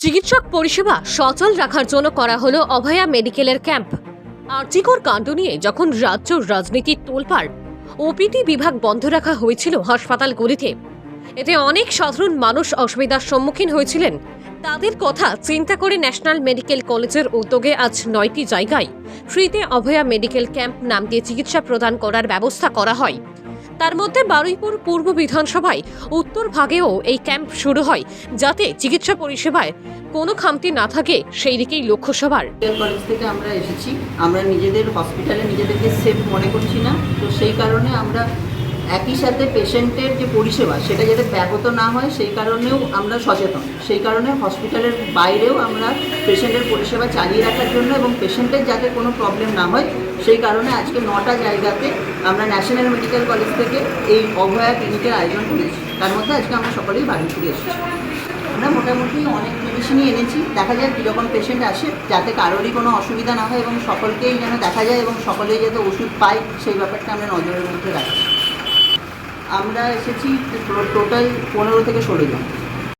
চিকিৎসক পরিষেবা সচল রাখার জন্য করা হলো অভয়া মেডিকেলের ক্যাম্প। আর্জিকর কাণ্ড নিয়ে যখন রাজ্য রাজনীতির তোলপাড় ওপিডি বিভাগ বন্ধ রাখা হয়েছিল হাসপাতালগুলিতে এতে অনেক সাধারণ মানুষ অসুবিধার সম্মুখীন হয়েছিলেন। তাদের কথা চিন্তা করে ন্যাশনাল মেডিকেল কলেজের উদ্যোগে আজ নয়টি জায়গায় ফ্রিতে অভয়া মেডিকেল ক্যাম্প নাম দিয়ে চিকিৎসা প্রদান করার ব্যবস্থা করা হয়। তার মধ্যে বারুইপুর পূর্ব বিধানসভায় উত্তর ভাগেও এই ক্যাম্প শুরু হয়, যাতে চিকিৎসা পরিষেবায় কোনো খামতি না থাকে সেই দিকেই লক্ষ্য সবার কলেজ থেকে আমরা এসেছি। আমরা নিজেদের হসপিটালে নিজেদেরকে সেফ মনে করছি না। তো সেই কারণে আমরা একই সাথে পেশেন্টের যে পরিষেবা, সেটা যাতে ব্যাহত না হয়, সেই কারণেও আমরা সচেতন। সেই কারণে হসপিটালের বাইরেও আমরা পেশেন্টের পরিষেবা চালিয়ে রাখার জন্য এবং পেশেন্টের যাতে কোনো প্রবলেম না হয়, সেই কারণে আজকে নটা জায়গাতে আমরা ন্যাশনাল মেডিকেল কলেজ থেকে এই অভয়া ক্লিনিকের আয়োজন করেছি। তার মধ্যে আজকে আমরা সকলেই বাড়ি ফিরে এসেছি। আমরা মোটামুটি অনেক মেডিসিনই এনেছি। দেখা যায় কীরকম পেশেন্ট আসে, যাতে কারোরই কোনো অসুবিধা না হয় এবং সকলকেই যেন দেখা যায় এবং সকলেই যাতে ওষুধ পায়, সেই ব্যাপারটা আমরা নজরের মধ্যে রাখছি আমরা এসেছি টোটাল পনেরো থেকে ষোলো জন।